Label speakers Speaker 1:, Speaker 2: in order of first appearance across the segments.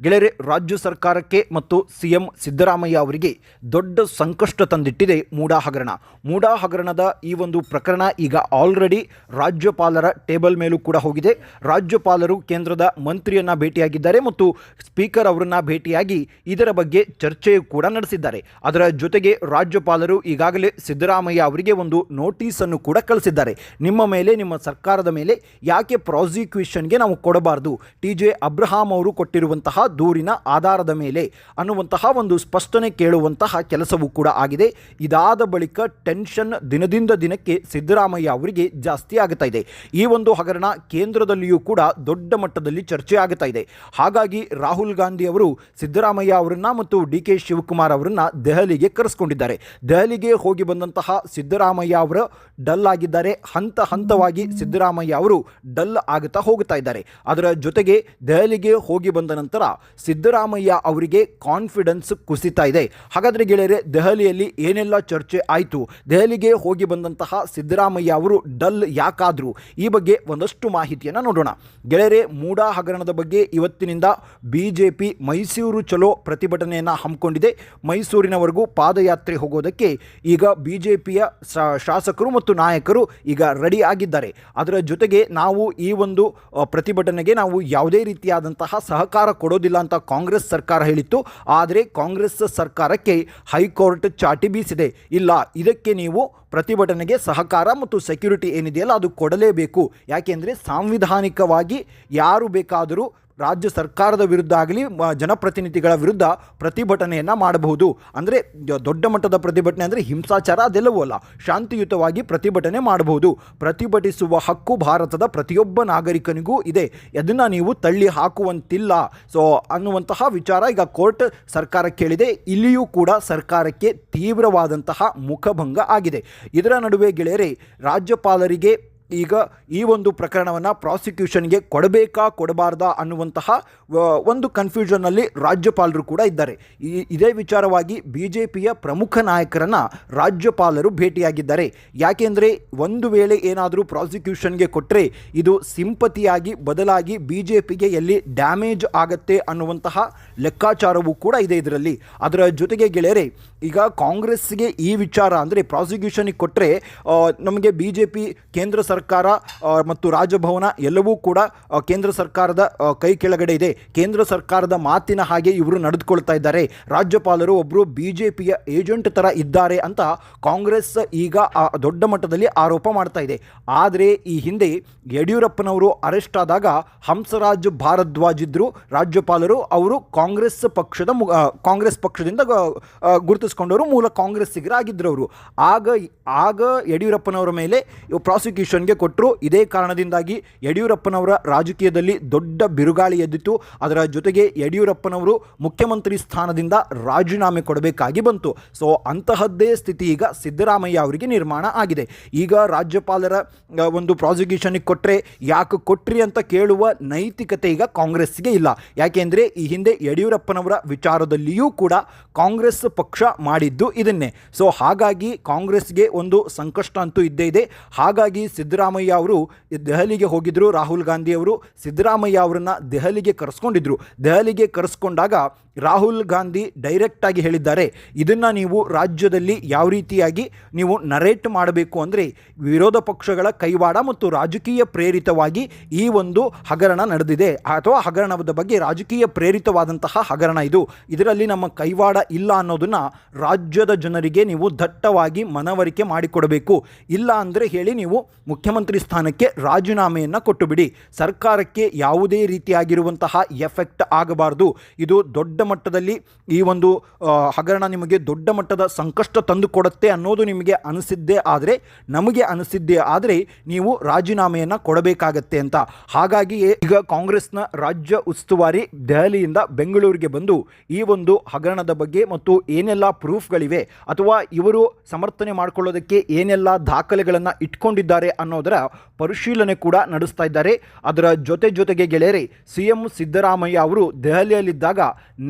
Speaker 1: ಗೆಳೆಯರೆ, ರಾಜ್ಯ ಸರ್ಕಾರಕ್ಕೆ ಮತ್ತು ಸಿಎಂ ಸಿದ್ದರಾಮಯ್ಯ ಅವರಿಗೆ ದೊಡ್ಡ ಸಂಕಷ್ಟ ತಂದಿಟ್ಟಿದೆ ಮೂಡಾ ಹಗರಣ ಮೂಡಾ ಹಗರಣದ ಈ ಒಂದು ಪ್ರಕರಣ ಈಗ ಆಲ್ರೆಡಿ ರಾಜ್ಯಪಾಲರ ಟೇಬಲ್ ಮೇಲೂ ಕೂಡ ಹೋಗಿದೆ. ರಾಜ್ಯಪಾಲರು ಕೇಂದ್ರದ ಮಂತ್ರಿಯನ್ನು ಭೇಟಿಯಾಗಿದ್ದಾರೆ ಮತ್ತು ಸ್ಪೀಕರ್ ಅವರನ್ನು ಭೇಟಿಯಾಗಿ ಇದರ ಬಗ್ಗೆ ಚರ್ಚೆಯೂ ಕೂಡ ನಡೆಸಿದ್ದಾರೆ. ಅದರ ಜೊತೆಗೆ ರಾಜ್ಯಪಾಲರು ಈಗಾಗಲೇ ಸಿದ್ದರಾಮಯ್ಯ ಅವರಿಗೆ ಒಂದು ನೋಟಿಸನ್ನು ಕೂಡ ಕಳಿಸಿದ್ದಾರೆ. ನಿಮ್ಮ ಮೇಲೆ, ನಿಮ್ಮ ಸರ್ಕಾರದ ಮೇಲೆ ಯಾಕೆ ಪ್ರಾಸಿಕ್ಯೂಷನ್ಗೆ ನಾವು ಕೊಡಬಾರದು? ಟಿ ಜೆ ಅಬ್ರಹಾಂ ಅವರು ಕೊಟ್ಟಿರುವಂತಹ ದೂರಿನ ಆಧಾರದ ಮೇಲೆ ಅನ್ನುವಂತಹ ಒಂದು ಸ್ಪಷ್ಟನೆ ಕೇಳುವಂತಹ ಕೆಲಸವೂ ಕೂಡ ಆಗಿದೆ. ಇದಾದ ಬಳಿಕ ಟೆನ್ಷನ್ ದಿನದಿಂದ ದಿನಕ್ಕೆ ಸಿದ್ದರಾಮಯ್ಯ ಅವರಿಗೆ ಜಾಸ್ತಿ ಆಗ್ತಾ ಇದೆ. ಈ ಒಂದು ಹಗರಣ ಕೇಂದ್ರದಲ್ಲಿಯೂ ಕೂಡ ದೊಡ್ಡ ಮಟ್ಟದಲ್ಲಿ ಚರ್ಚೆ ಆಗ್ತಾ ಇದೆ. ಹಾಗಾಗಿ ರಾಹುಲ್ ಗಾಂಧಿ ಅವರು ಸಿದ್ದರಾಮಯ್ಯ ಅವರನ್ನ ಮತ್ತು ಡಿ ಕೆ ಶಿವಕುಮಾರ್ ಅವರನ್ನ ದೆಹಲಿಗೆ ಕರೆಸ್ಕೊಂಡಿದ್ದಾರೆ. ದೆಹಲಿಗೆ ಹೋಗಿ ಬಂದಂತಹ ಸಿದ್ದರಾಮಯ್ಯ ಅವರು ಡಲ್ ಆಗಿದ್ದಾರೆ. ಹಂತ ಹಂತವಾಗಿ ಸಿದ್ದರಾಮಯ್ಯ ಅವರು ಡಲ್ ಆಗುತ್ತಾ ಹೋಗುತ್ತಾ ಇದ್ದಾರೆ. ಅದರ ಜೊತೆಗೆ ದೆಹಲಿಗೆ ಹೋಗಿ ಬಂದ ನಂತರ ಸಿದ್ದರಾಮಯ್ಯ ಅವರಿಗೆ ಕಾನ್ಫಿಡೆನ್ಸ್ ಕುಸಿತಾ ಇದೆ. ಹಾಗಾದರೆ ಗೆಳೆಯರೆ, ದೆಹಲಿಯಲ್ಲಿ ಏನೆಲ್ಲ ಚರ್ಚೆ ಆಯಿತು? ದೆಹಲಿಗೆ ಹೋಗಿ ಬಂದಂತಹ ಸಿದ್ದರಾಮಯ್ಯ ಅವರು ಡಲ್ ಯಾಕಾದರೂ? ಈ ಬಗ್ಗೆ ಒಂದಷ್ಟು ಮಾಹಿತಿಯನ್ನು ನೋಡೋಣ. ಗೆಳೆಯರೆ, ಮೂಡಾ ಹಗರಣದ ಬಗ್ಗೆ ಇವತ್ತಿನಿಂದ ಬಿ ಮೈಸೂರು ಚಲೋ ಪ್ರತಿಭಟನೆಯನ್ನು ಹಮ್ಮಿಕೊಂಡಿದೆ. ಮೈಸೂರಿನವರೆಗೂ ಪಾದಯಾತ್ರೆ ಹೋಗೋದಕ್ಕೆ ಈಗ ಬಿ ಜೆ ಶಾಸಕರು ಮತ್ತು ನಾಯಕರು ಈಗ ರೆಡಿ ಆಗಿದ್ದಾರೆ. ಅದರ ಜೊತೆಗೆ ನಾವು ಈ ಒಂದು ಪ್ರತಿಭಟನೆಗೆ ನಾವು ಯಾವುದೇ ರೀತಿಯಾದಂತಹ ಸಹಕಾರ ಕೊಡೋದಿಲ್ಲ. ಅಂತ ಕಾಂಗ್ರೆಸ್ ಸರ್ಕಾರ ಹೇಳಿತ್ತು. ಆದರೆ ಕಾಂಗ್ರೆಸ್ ಸರ್ಕಾರಕ್ಕೆ ಹೈಕೋರ್ಟ್ ಚಾಟಿ ಬೀಸಿದೆ. ಇಲ್ಲ, ಇದಕ್ಕೆ ನೀವು ಪ್ರತಿಭಟನೆಗೆ ಸಹಕಾರ ಮತ್ತು ಸೆಕ್ಯೂರಿಟಿ ಏನಿದೆಯಲ್ಲ ಅದು ಕೊಡಲೇಬೇಕು. ಯಾಕೆಂದರೆ ಸಾಂವಿಧಾನಿಕವಾಗಿ ಯಾರು ಬೇಕಾದರೂ ರಾಜ್ಯ ಸರ್ಕಾರದ ವಿರುದ್ಧ ಆಗಲಿ ಜನಪ್ರತಿನಿಧಿಗಳ ವಿರುದ್ಧ ಪ್ರತಿಭಟನೆಯನ್ನು ಮಾಡಬಹುದು. ಅಂದರೆ ದೊಡ್ಡ ಮಟ್ಟದ ಪ್ರತಿಭಟನೆ ಅಂದರೆ ಹಿಂಸಾಚಾರ ಅದೆಲ್ಲವೂ ಅಲ್ಲ. ಶಾಂತಿಯುತವಾಗಿ ಪ್ರತಿಭಟನೆ ಮಾಡಬಹುದು. ಪ್ರತಿಭಟಿಸುವ ಹಕ್ಕು ಭಾರತದ ಪ್ರತಿಯೊಬ್ಬ ನಾಗರಿಕನಿಗೂ ಇದೆ. ಅದನ್ನು ನೀವು ತಳ್ಳಿ ಹಾಕುವಂತಿಲ್ಲ. ಸೊ, ಅನ್ನುವಂತಹ ವಿಚಾರ ಈಗ ಕೋರ್ಟ್ ಸರ್ಕಾರ ಕೇಳಿದೆ. ಇಲ್ಲಿಯೂ ಕೂಡ ಸರ್ಕಾರಕ್ಕೆ ತೀವ್ರವಾದಂತಹ ಮುಖಭಂಗ ಆಗಿದೆ. ಇದರ ನಡುವೆ ಗೆಳೆಯರೆ, ರಾಜ್ಯಪಾಲರಿಗೆ ಈಗ ಈ ಒಂದು ಪ್ರಕರಣವನ್ನು ಪ್ರಾಸಿಕ್ಯೂಷನ್ಗೆ ಕೊಡಬೇಕಾ, ಕೊಡಬಾರ್ದಾ ಅನ್ನುವಂತಹ ಒಂದು ಕನ್ಫ್ಯೂಷನ್ನಲ್ಲಿ ರಾಜ್ಯಪಾಲರು ಕೂಡ ಇದ್ದಾರೆ. ಈ, ಇದೇ ವಿಚಾರವಾಗಿ ಬಿ ಜೆ ಪಿಯ ಪ್ರಮುಖ ನಾಯಕರನ್ನು ರಾಜ್ಯಪಾಲರು ಭೇಟಿಯಾಗಿದ್ದಾರೆ. ಯಾಕೆಂದರೆ ಒಂದು ವೇಳೆ ಏನಾದರೂ ಪ್ರಾಸಿಕ್ಯೂಷನ್ಗೆ ಕೊಟ್ಟರೆ ಇದು ಸಿಂಪತಿಯಾಗಿ, ಬದಲಾಗಿ ಬಿ ಜೆ ಪಿಗೆ ಎಲ್ಲಿ ಡ್ಯಾಮೇಜ್ ಆಗತ್ತೆ ಅನ್ನುವಂತಹ ಲೆಕ್ಕಾಚಾರವೂ ಕೂಡ ಇದೆ ಇದರಲ್ಲಿ. ಅದರ ಜೊತೆಗೆ ಗೆಳೆಯರೆ, ಈಗ ಕಾಂಗ್ರೆಸ್ಗೆ ಈ ವಿಚಾರ ಅಂದರೆ ಪ್ರಾಸಿಕ್ಯೂಷನ್ಗೆ ಕೊಟ್ಟರೆ ನಮಗೆ ಬಿ ಜೆ ಪಿ ಕೇಂದ್ರ ಆ, ಮತ್ತು ರಾಜಭವನ ಎಲ್ಲವೂ ಕೂಡ ಕೇಂದ್ರ ಸರ್ಕಾರದ ಕೈ ಕೆಳಗಡೆ ಇದೆ. ಕೇಂದ್ರ ಸರ್ಕಾರದ ಮಾತಿನ ಹಾಗೆ ಇವರು ನಡೆದುಕೊಳ್ತಾ ಇದ್ದಾರೆ. ರಾಜ್ಯಪಾಲರು ಒಬ್ಬರು ಬಿ ಜೆ ಪಿಯ ಏಜೆಂಟ್ ಥರ ಇದ್ದಾರೆ ಅಂತ ಕಾಂಗ್ರೆಸ್ ಈಗ ದೊಡ್ಡ ಮಟ್ಟದಲ್ಲಿ ಆರೋಪ ಮಾಡ್ತಾ ಇದೆ. ಆದರೆ ಈ ಹಿಂದೆ ಯಡಿಯೂರಪ್ಪನವರು ಅರೆಸ್ಟ್ ಆದಾಗ ಹಂಸರಾಜ್ ಭಾರದ್ವಾಜ್ ಇದ್ದರು ರಾಜ್ಯಪಾಲರು ಅವರು ಕಾಂಗ್ರೆಸ್ ಪಕ್ಷದ ಕಾಂಗ್ರೆಸ್ ಪಕ್ಷದಿಂದ ಗುರುತಿಸ್ಕೊಂಡವರು ಮೂಲ ಕಾಂಗ್ರೆಸ್ಸಿಗರಾಗಿದ್ದರು ಅವರು. ಆಗ ಆಗ ಯಡಿಯೂರಪ್ಪನವರ ಮೇಲೆ ಪ್ರಾಸಿಕ್ಯೂಷನ್ಗೆ ಕೊಟ್ಟರು. ಇದೇ ಕಾರಣದಿಂದಾಗಿ ಯಡಿಯೂರಪ್ಪನವರ ರಾಜಕೀಯದಲ್ಲಿ ದೊಡ್ಡ ಬಿರುಗಾಳಿ ಎದ್ದಿತು ಅದರ ಜೊತೆಗೆ ಯಡಿಯೂರಪ್ಪನವರು ಮುಖ್ಯಮಂತ್ರಿ ಸ್ಥಾನದಿಂದ ರಾಜೀನಾಮೆ ಕೊಡಬೇಕಾಗಿ ಬಂತು. ಸೊ ಅಂತಹದ್ದೇ ಸ್ಥಿತಿ ಈಗ ಸಿದ್ದರಾಮಯ್ಯ ಅವರಿಗೆ ನಿರ್ಮಾಣ ಆಗಿದೆ. ಈಗ ರಾಜ್ಯಪಾಲರ ಒಂದು ಪ್ರಾಸಿಕ್ಯೂಷನ್ಗೆ ಕೊಟ್ಟರೆ ಯಾಕೆ ಕೊಟ್ರಿ ಅಂತ ಕೇಳುವ ನೈತಿಕತೆ ಈಗ ಕಾಂಗ್ರೆಸ್ಗೆ ಇಲ್ಲ. ಯಾಕೆಂದರೆ ಈ ಹಿಂದೆ ಯಡಿಯೂರಪ್ಪನವರ ವಿಚಾರದಲ್ಲಿಯೂ ಕೂಡ ಕಾಂಗ್ರೆಸ್ ಪಕ್ಷ ಮಾಡಿದ್ದು ಇದನ್ನೇ. ಸೊ ಹಾಗಾಗಿ ಕಾಂಗ್ರೆಸ್ಗೆ ಒಂದು ಸಂಕಷ್ಟ ಅಂತೂ ಇದ್ದೇ ಇದೆ. ಹಾಗಾಗಿ ಸಿದ್ದರಾಮಯ್ಯ ಅವರು ದೆಹಲಿಗೆ ಹೋಗಿದ್ದರು ರಾಹುಲ್ ಗಾಂಧಿ ಅವರು ಸಿದ್ದರಾಮಯ್ಯ ಅವರನ್ನು ದೆಹಲಿಗೆ ಕರೆಸ್ಕೊಂಡಿದ್ರು. ದೆಹಲಿಗೆ ಕರೆಸ್ಕೊಂಡಾಗ ರಾಹುಲ್ ಗಾಂಧಿ ಡೈರೆಕ್ಟಾಗಿ ಹೇಳಿದ್ದಾರೆ. ಇದನ್ನು ನೀವು ರಾಜ್ಯದಲ್ಲಿ ಯಾವ ರೀತಿಯಾಗಿ ನೀವು ನರೇಟ್ ಮಾಡಬೇಕು ಅಂದರೆ ವಿರೋಧ ಪಕ್ಷಗಳ ಕೈವಾಡ ಮತ್ತು ರಾಜಕೀಯ ಪ್ರೇರಿತವಾಗಿ ಈ ಒಂದು ಹಗರಣ ನಡೆದಿದೆ. ಅಥವಾ ಹಗರಣದ ಬಗ್ಗೆ ರಾಜಕೀಯ ಪ್ರೇರಿತವಾದಂತಹ ಹಗರಣ ಇದು. ಇದರಲ್ಲಿ ನಮ್ಮ ಕೈವಾಡ ಇಲ್ಲ ಅನ್ನೋದನ್ನು ರಾಜ್ಯದ ಜನರಿಗೆ ನೀವು ದಟ್ಟವಾಗಿ ಮನವರಿಕೆ ಮಾಡಿಕೊಡಬೇಕು. ಇಲ್ಲ ಅಂದರೆ ಹೇಳಿ ನೀವು ಮುಖ್ಯಮಂತ್ರಿ ಸ್ಥಾನಕ್ಕೆ ರಾಜೀನಾಮೆಯನ್ನು ಕೊಟ್ಟುಬಿಡಿ. ಸರ್ಕಾರಕ್ಕೆ ಯಾವುದೇ ರೀತಿಯಾಗಿರುವಂತಹ ಎಫೆಕ್ಟ್ ಆಗಬಾರದು. ಇದು ದೊಡ್ಡ ಮಟ್ಟದಲ್ಲಿ ಈ ಒಂದು ಹಗರಣ ನಿಮಗೆ ದೊಡ್ಡ ಮಟ್ಟದ ಸಂಕಷ್ಟ ತಂದು ಕೊಡುತ್ತೆ ಅನ್ನೋದು ನಿಮಗೆ ಅನಿಸಿದ್ದೇ ಆದರೆ, ನಮಗೆ ಅನಿಸಿದ್ದೇ ಆದರೆ ನೀವು ರಾಜೀನಾಮೆಯನ್ನು ಕೊಡಬೇಕಾಗತ್ತೆ ಅಂತ. ಹಾಗಾಗಿ ಈಗ ಕಾಂಗ್ರೆಸ್ನ ರಾಜ್ಯ ಉಸ್ತುವಾರಿ ದೆಹಲಿಯಿಂದ ಬೆಂಗಳೂರಿಗೆ ಬಂದು ಈ ಒಂದು ಹಗರಣದ ಬಗ್ಗೆ ಮತ್ತು ಏನೆಲ್ಲ ಪ್ರೂಫ್ಗಳಿವೆ ಅಥವಾ ಇವರು ಸಮರ್ಥನೆ ಮಾಡಿಕೊಳ್ಳೋದಕ್ಕೆ ಏನೆಲ್ಲ ದಾಖಲೆಗಳನ್ನು ಇಟ್ಕೊಂಡಿದ್ದಾರೆ ಅನ್ನೋದರ ಪರಿಶೀಲನೆ ಕೂಡ ನಡೆಸ್ತಾ ಇದ್ದಾರೆ. ಅದರ ಜೊತೆ ಜೊತೆಗೆ ಗೆಳೆಯರೆ, ಸಿ ಎಂ ಸಿದ್ದರಾಮಯ್ಯ ಅವರು ದೆಹಲಿಯಲ್ಲಿದ್ದಾಗ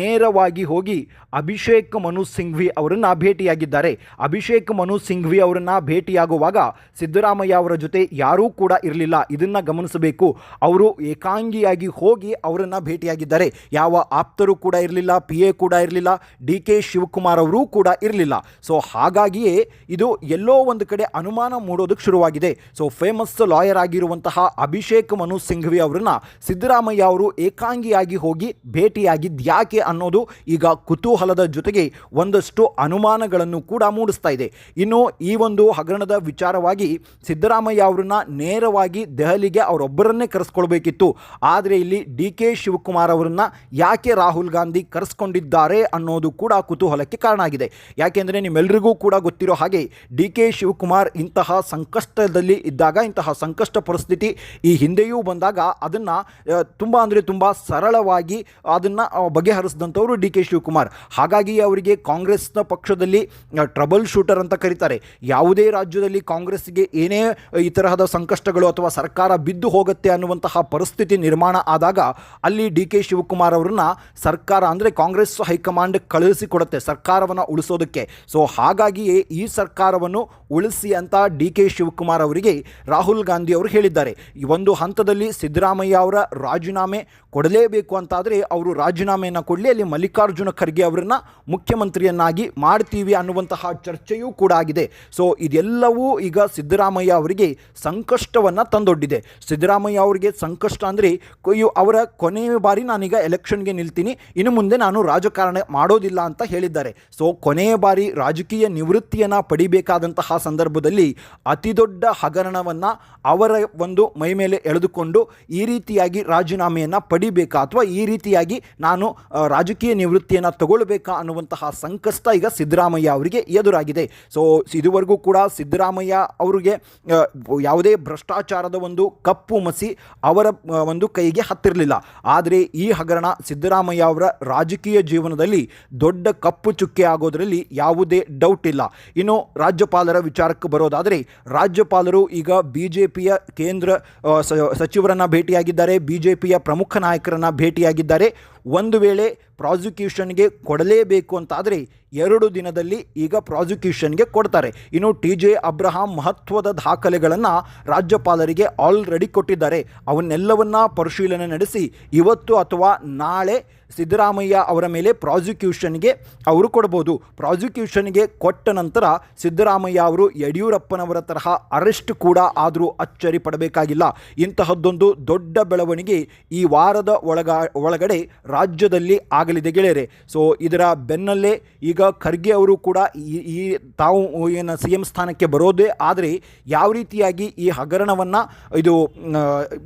Speaker 1: ನೇರವಾಗಿ ಹೋಗಿ ಅಭಿಷೇಕ್ ಮನು ಸಿಂಘ್ವಿ ಅವರನ್ನು ಭೇಟಿಯಾಗಿದ್ದಾರೆ. ಅಭಿಷೇಕ್ ಮನು ಸಿಂಘ್ವಿ ಅವರನ್ನು ಭೇಟಿಯಾಗುವಾಗ ಸಿದ್ದರಾಮಯ್ಯ ಅವರ ಜೊತೆ ಯಾರೂ ಕೂಡ ಇರಲಿಲ್ಲ. ಇದನ್ನು ಗಮನಿಸಬೇಕು. ಅವರು ಏಕಾಂಗಿಯಾಗಿ ಹೋಗಿ ಅವರನ್ನು ಭೇಟಿಯಾಗಿದ್ದಾರೆ. ಯಾವ ಆಪ್ತರು ಕೂಡ ಇರಲಿಲ್ಲ, ಪಿ ಎ ಕೂಡ ಇರಲಿಲ್ಲ, ಡಿ ಕೆ ಶಿವಕುಮಾರ್ ಅವರೂ ಕೂಡ ಇರಲಿಲ್ಲ. ಸೊ ಹಾಗಾಗಿಯೇ ಇದು ಎಲ್ಲೋ ಒಂದು ಕಡೆ ಅನುಮಾನ ಮೂಡೋದಕ್ಕೆ ಶುರುವಾಗಿದೆ. ಸೊ ಫೇಮಸ್ ಲಾಯರ್ ಆಗಿರುವಂತಹ ಅಭಿಷೇಕ್ ಮನು ಸಿಂಘ್ವಿ ಅವರನ್ನು ಸಿದ್ದರಾಮಯ್ಯ ಅವರು ಏಕಾಂಗಿಯಾಗಿ ಹೋಗಿ ಭೇಟಿಯಾಗಿದ್ದು ಯಾಕೆ ಅನ್ನೋದು ಈಗ ಕುತೂಹಲದ ಜೊತೆಗೆ ಒಂದಷ್ಟು ಅನುಮಾನಗಳನ್ನು ಕೂಡ ಮೂಡಿಸ್ತಾ ಇದೆ. ಇನ್ನು ಈ ಒಂದು ಹಗರಣದ ವಿಚಾರವಾಗಿ ಸಿದ್ದರಾಮಯ್ಯ ಅವರನ್ನ ನೇರವಾಗಿ ದೆಹಲಿಗೆ ಅವರೊಬ್ಬರನ್ನೇ ಕರೆಸ್ಕೊಳ್ಬೇಕಿತ್ತು. ಆದರೆ ಇಲ್ಲಿ ಡಿ ಕೆ ಶಿವಕುಮಾರ್ ಅವರನ್ನ ಯಾಕೆ ರಾಹುಲ್ ಗಾಂಧಿ ಕರೆಸ್ಕೊಂಡಿದ್ದಾರೆ ಅನ್ನೋದು ಕೂಡ ಕುತೂಹಲಕ್ಕೆ ಕಾರಣ ಆಗಿದೆ. ಯಾಕೆಂದರೆ ನಿಮ್ಮೆಲ್ಲರಿಗೂ ಕೂಡ ಗೊತ್ತಿರೋ ಹಾಗೆ ಡಿ ಕೆ ಶಿವಕುಮಾರ್ ಇಂತಹ ಸಂಕಷ್ಟದಲ್ಲಿ ಇದ್ದಾಗ, ಇಂತಹ ಸಂಕಷ್ಟ ಪರಿಸ್ಥಿತಿ ಈ ಹಿಂದೆಯೂ ಬಂದಾಗ ಅದನ್ನು ತುಂಬ ಅಂದರೆ ತುಂಬ ಸರಳವಾಗಿ ಅದನ್ನು ಬಗೆಹರಿಸಿದಂಥವರು ಡಿ ಕೆ ಶಿವಕುಮಾರ್. ಹಾಗಾಗಿ ಅವರಿಗೆ ಕಾಂಗ್ರೆಸ್ನ ಪಕ್ಷದಲ್ಲಿ ಟ್ರಬಲ್ ಶೂಟರ್ ಅಂತ ಕರೀತಾರೆ. ಯಾವುದೇ ರಾಜ್ಯದಲ್ಲಿ ಕಾಂಗ್ರೆಸ್ಗೆ ಏನೇ, ಈ ತರಹದ ಸಂಕಷ್ಟಗಳು ಅಥವಾ ಸರ್ಕಾರ ಬಿದ್ದು ಹೋಗುತ್ತೆ ಅನ್ನುವಂತಹ ಪರಿಸ್ಥಿತಿ ನಿರ್ಮಾಣ ಆದಾಗ ಅಲ್ಲಿ ಡಿ ಕೆ ಶಿವಕುಮಾರ್ ಅವರನ್ನು ಸರ್ಕಾರ ಅಂದರೆ ಕಾಂಗ್ರೆಸ್ ಹೈಕಮಾಂಡ್ ಕಳುಹಿಸಿಕೊಡುತ್ತೆ, ಸರ್ಕಾರವನ್ನು ಉಳಿಸೋದಕ್ಕೆ. ಸೊ, ಹಾಗಾಗಿಯೇ ಈ ಸರ್ಕಾರವನ್ನು ಉಳಿಸಿ ಅಂತ ಡಿ ಕೆ ಶಿವಕುಮಾರ್ ಅವರಿಗೆ ರಾಹುಲ್ ಗಾಂಧಿ ಅವರು ಹೇಳಿದ್ದಾರೆ. ಈ ಒಂದು ಹಂತದಲ್ಲಿ ಸಿದ್ದರಾಮಯ್ಯ ಅವರ ರಾಜೀನಾಮೆ ಕೊಡಲೇಬೇಕು ಅಂತಾದರೆ ಅವರು ರಾಜೀನಾಮೆಯನ್ನು ಕೊಡಲಿ, ಅಲ್ಲಿ ಮಲ್ಲಿಕಾರ್ಜುನ ಖರ್ಗೆ ಅವರನ್ನು ಮುಖ್ಯಮಂತ್ರಿಯನ್ನಾಗಿ ಮಾಡ್ತೀವಿ ಅನ್ನುವಂತಹ ಚರ್ಚೆಯೂ ಕೂಡ ಆಗಿದೆ. ಸೊ ಇದೆಲ್ಲವೂ ಈಗ ಸಿದ್ದರಾಮಯ್ಯ ಅವರಿಗೆ ಸಂಕಷ್ಟವನ್ನು ತಂದೊಡ್ಡಿದೆ. ಸಿದ್ದರಾಮಯ್ಯ ಅವರಿಗೆ ಸಂಕಷ್ಟ ಅಂದರೆ ಅವರ ಕೊನೆಯ ಬಾರಿ ನಾನೀಗ ಎಲೆಕ್ಷನ್ಗೆ ನಿಲ್ತೀನಿ, ಇನ್ನು ಮುಂದೆ ನಾನು ರಾಜಕಾರಣ ಮಾಡೋದಿಲ್ಲ ಅಂತ ಹೇಳಿದ್ದಾರೆ. ಸೊ ಕೊನೆಯ ಬಾರಿ ರಾಜಕೀಯ ನಿವೃತ್ತಿಯನ್ನು ಪಡಿಬೇಕಾದಂತಹ ಸಂದರ್ಭದಲ್ಲಿ ಅತಿ ದೊಡ್ಡ ಹಗರಣವನ್ನು ಅವರ ಒಂದು ಮೈ ಮೇಲೆ ಎಳೆದುಕೊಂಡು ಈ ರೀತಿಯಾಗಿ ರಾಜೀನಾಮೆಯನ್ನು ಪಡಿಬೇಕಾ ಅಥವಾ ಈ ರೀತಿಯಾಗಿ ನಾನು ರಾಜಕೀಯ ನಿವೃತ್ತಿಯನ್ನು ತಗೊಳ್ಬೇಕಾ ಅನ್ನುವಂತಹ ಸಂಕಷ್ಟ ಈಗ ಸಿದ್ದರಾಮಯ್ಯ ಅವರಿಗೆ ಎದುರಾಗಿದೆ. ಸೊ ಇದುವರೆಗೂ ಕೂಡ ಸಿದ್ದರಾಮಯ್ಯ ಅವರಿಗೆ ಯಾವುದೇ ಭ್ರಷ್ಟಾಚಾರದ ಒಂದು ಕಪ್ಪು ಮಸಿ ಅವರ ಒಂದು ಕೈಗೆ ಹತ್ತಿರಲಿಲ್ಲ. ಆದರೆ ಈ ಹಗರಣ ಸಿದ್ದರಾಮಯ್ಯ ಅವರ ರಾಜಕೀಯ ಜೀವನದಲ್ಲಿ ದೊಡ್ಡ ಕಪ್ಪು ಚುಕ್ಕೆ ಆಗೋದರಲ್ಲಿ ಯಾವುದೇ ಡೌಟ್ ಇಲ್ಲ. ಇನ್ನು ರಾಜ್ಯಪಾಲರ ವಿಚಾರಕ್ಕೆ ಬರೋದಾದರೆ, ರಾಜ್ಯಪಾಲರು ಈಗ ಬಿ ಕೇಂದ್ರ ಸಚಿವರನ್ನು ಭೇಟಿಯಾಗಿದ್ದಾರೆ. ಬಿ ಜೆ ಪಿಯ ಪ್ರಮುಖ ನಾಯಕರನ್ನ ಭೇಟಿಯಾಗಿದ್ದಾರೆ. ಒಂದು ವೇಳೆ ಪ್ರಾಸಿಕ್ಯೂಷನ್ಗೆ ಕೊಡಲೇಬೇಕು ಅಂತಾದರೆ ಎರಡು ದಿನದಲ್ಲಿ ಈಗ ಪ್ರಾಸಿಕ್ಯೂಷನ್ಗೆ ಕೊಡ್ತಾರೆ. ಇನ್ನು ಟಿ ಜೆ ಅಬ್ರಹಾಂ ಮಹತ್ವದ ದಾಖಲೆಗಳನ್ನು ರಾಜ್ಯಪಾಲರಿಗೆ ಆಲ್ರೆಡಿ ಕೊಟ್ಟಿದ್ದಾರೆ. ಅವನ್ನೆಲ್ಲವನ್ನ ಪರಿಶೀಲನೆ ನಡೆಸಿ ಇವತ್ತು ಅಥವಾ ನಾಳೆ ಸಿದ್ದರಾಮಯ್ಯ ಅವರ ಮೇಲೆ ಪ್ರಾಸಿಕ್ಯೂಷನ್ಗೆ ಅವರು ಕೊಡ್ಬೋದು. ಪ್ರಾಸಿಕ್ಯೂಷನ್ಗೆ ಕೊಟ್ಟ ನಂತರ ಸಿದ್ದರಾಮಯ್ಯ ಅವರು ಯಡಿಯೂರಪ್ಪನವರ ತರಹ ಅರೆಸ್ಟ್ ಕೂಡ ಆದರೂ ಅಚ್ಚರಿ ಪಡಬೇಕಾಗಿಲ್ಲ. ಇಂತಹದ್ದೊಂದು ದೊಡ್ಡ ಬೆಳವಣಿಗೆ ಈ ವಾರದ ಒಳಗ ಒಳಗಡೆ ರಾಜ್ಯದಲ್ಲಿ ಆಗಲಿದೆ ಗೆಳೆಯರೆ. ಸೊ ಇದರ ಬೆನ್ನಲ್ಲೇ ಈಗ ಖರ್ಗೆ ಅವರು ಕೂಡ ಈ ತಾವು ಏನು ಸಿ ಎಂ ಸ್ಥಾನಕ್ಕೆ ಬರೋದೇ ಆದರೆ ಯಾವ ರೀತಿಯಾಗಿ ಈ ಹಗರಣವನ್ನು ಇದು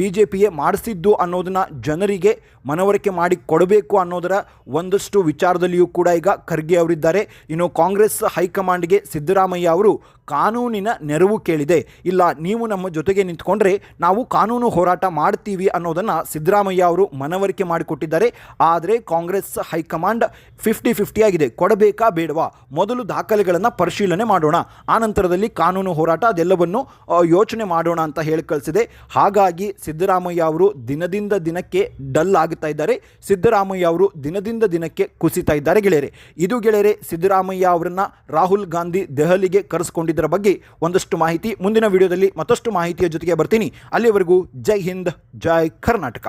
Speaker 1: ಬಿ ಜೆ ಪಿಯೇ ಮಾಡಿಸಿದ್ದು ಅನ್ನೋದನ್ನು ಜನರಿಗೆ ಮನವರಿಕೆ ಮಾಡಿ ಕೊಡಬೇಕು ಅನ್ನೋದರ ಒಂದಷ್ಟು ವಿಚಾರದಲ್ಲಿಯೂ ಕೂಡ ಈಗ ಖರ್ಗೆ ಅವರಿದ್ದಾರೆ. ಇನ್ನು ಕಾಂಗ್ರೆಸ್ ಹೈಕಮಾಂಡ್ಗೆ ಸಿದ್ದರಾಮಯ್ಯ ಅವರು ಕಾನೂನಿನ ನೆರವು ಕೇಳಿದೆ. ಇಲ್ಲ, ನೀವು ನಮ್ಮ ಜೊತೆಗೆ ನಿಂತ್ಕೊಂಡ್ರೆ ನಾವು ಕಾನೂನು ಹೋರಾಟ ಮಾಡ್ತೀವಿ ಅನ್ನೋದನ್ನು ಸಿದ್ದರಾಮಯ್ಯ ಅವರು ಮನವರಿಕೆ ಮಾಡಿಕೊಟ್ಟಿದ್ದಾರೆ. ಆದರೆ ಕಾಂಗ್ರೆಸ್ ಹೈಕಮಾಂಡ್ ಫಿಫ್ಟಿ ಫಿಫ್ಟಿ ಆಗಿದೆ. ಕೊಡಬೇಕಾ ಬೇಡವಾ? ಮೊದಲು ದಾಖಲೆಗಳನ್ನು ಪರಿಶೀಲನೆ ಮಾಡೋಣ. ಆನಂತರದಲ್ಲಿ ಕಾನೂನು ಹೋರಾಟ, ಅದೆಲ್ಲವನ್ನು ಯೋಚನೆ ಮಾಡೋಣ ಅಂತ ಹೇಳಿ ಕಳಿಸಿದೆ. ಹಾಗಾಗಿ ಸಿದ್ದರಾಮಯ್ಯ ಅವರು ದಿನದಿಂದ ದಿನಕ್ಕೆ ಡಲ್ ಆಗುತ್ತಾ ಇದ್ದಾರೆ. ಸಿದ್ದರಾಮಯ್ಯ ಅವರು ದಿನದಿಂದ ದಿನಕ್ಕೆ ಕುಸಿತಾ ಇದ್ದಾರೆ ಗೆಳೆಯರೆ. ಇದು ಗೆಳೆಯರೆ, ಸಿದ್ದರಾಮಯ್ಯ ಅವರನ್ನು ರಾಹುಲ್ ಗಾಂಧಿ ದೆಹಲಿಗೆ ಕರೆಸ್ಕೊಂಡಿದ್ದರ ಬಗ್ಗೆ ಒಂದಷ್ಟು ಮಾಹಿತಿ. ಮುಂದಿನ ವಿಡಿಯೋದಲ್ಲಿ ಮತ್ತಷ್ಟು ಮಾಹಿತಿಯ ಜೊತೆಗೆ ಬರ್ತೀನಿ. ಅಲ್ಲಿವರೆಗೂ ಜೈ ಹಿಂದ್, ಜೈ ಕರ್ನಾಟಕ.